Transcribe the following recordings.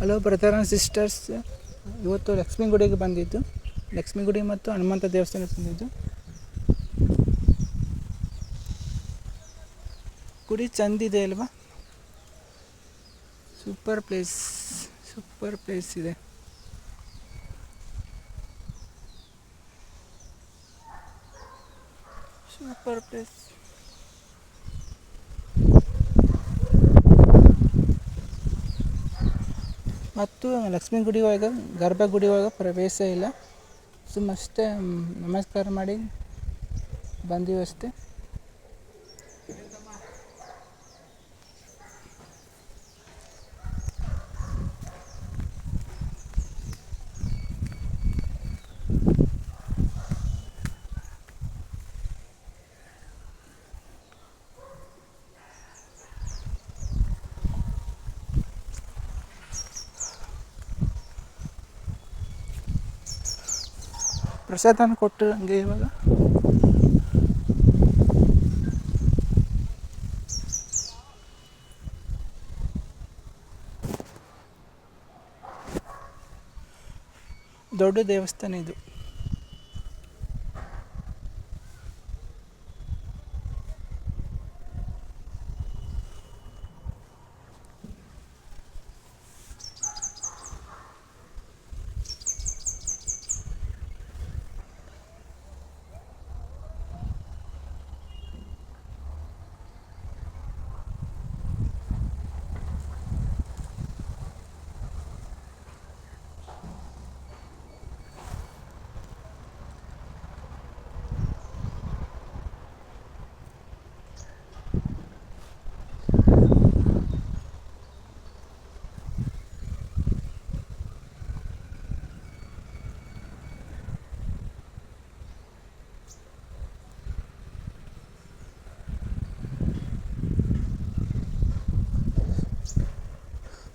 Hello brother and sisters ಇವತ್ತು ಲಕ್ಷ್ಮೀ ಗುಡಿಗೆ ಬಂದಿದ್ದು. ಲಕ್ಷ್ಮೀ ಗುಡಿ ಮತ್ತು ಹನುಮಂತ ದೇವಸ್ಥಾನಕ್ಕೆ ಬಂದಿದ್ದು. ಗುಡಿ ಚೆಂದಿದೆ ಅಲ್ವಾ? ಸೂಪರ್ ಪ್ಲೇಸ್ ಸೂಪರ್ ಪ್ಲೇಸ್ ಇದೆ. ಸೂಪರ್ ಪ್ಲೇಸ್ ಮತ್ತು ಲಕ್ಷ್ಮೀ ಗುಡಿ ಒಳಗೆ ಗರ್ಭಗುಡಿ ಒಳಗೆ ಪ್ರವೇಶ ಇಲ್ಲ. ಸುಮ್ಮಷ್ಟೇ ನಮಸ್ಕಾರ ಮಾಡಿ ಬಂದೀವಿ ಅಷ್ಟೇ ಪ್ರಸಾದನ ಕೊಟ್ಟು ಹಂಗೆ ಇವಾಗ? ದೊಡ್ಡ ದೇವಸ್ಥಾನ ಇದು.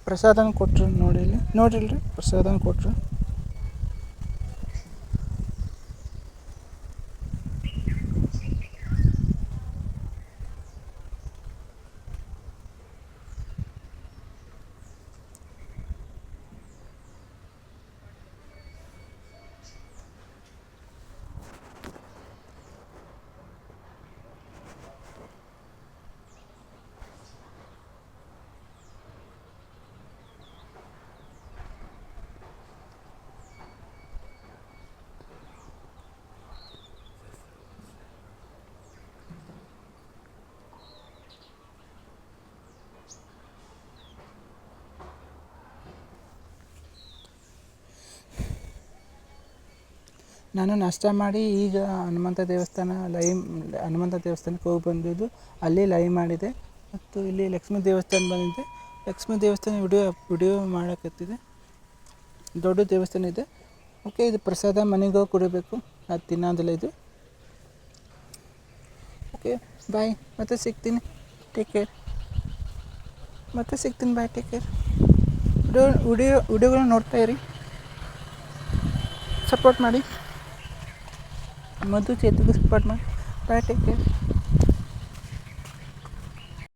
ಪ್ರಸಾದನ ಕೊಟ್ರು ನೋಡಿ ಇಲ್ಲಿ ನೋಡಿಲ್ರಿ ಪ್ರಸಾದನ ಕೊಟ್ರು. ನಾನು ನಾಷ್ಟ ಮಾಡಿ ಈಗ ಹನುಮಂತ ದೇವಸ್ಥಾನ ಲೈ, ಹನುಮಂತ ದೇವಸ್ಥಾನಕ್ಕೆ ಹೋಗಿ ಬಂದಿದ್ದು, ಅಲ್ಲಿ ಲೈವ್ ಮಾಡಿದೆ. ಮತ್ತು ಇಲ್ಲಿ ಲಕ್ಷ್ಮೀ ದೇವಸ್ಥಾನ ಬಂದಿದೆ. ಲಕ್ಷ್ಮೀ ದೇವಸ್ಥಾನ ವಿಡಿಯೋ ವಿಡಿಯೋ ಮಾಡೋಕತ್ತಿದೆ. ದೊಡ್ಡ ದೇವಸ್ಥಾನ ಇದೆ. ಓಕೆ, ಇದು ಪ್ರಸಾದ, ಮನೆಗೆ ಹೋಗಿ ಕೊಡಬೇಕು. ಅದು ತಿನ್ನೋದಿಲ್ಲ ಇದು. Okay, bye. ಮತ್ತೆ ಸಿಗ್ತೀನಿ. ಟೇಕ್ ಕೇರ್ ಮತ್ತೆ ಸಿಗ್ತೀನಿ, ಬಾಯ್. ಟೇಕ್ ಕೇರ್ ವಿಡಿಯೋ ವಿಡಿಯೋಗಳನ್ನ ನೋಡ್ತಾ ಇರಿ. ಸಪೋರ್ಟ್ ಮಾಡಿ. ಮಧು ಚೇತುಗೆ ಸಪೋರ್ಟ್ ಮಾಡಿ ಬಾಯ್ ಟೇಕ್ ಕೇರ್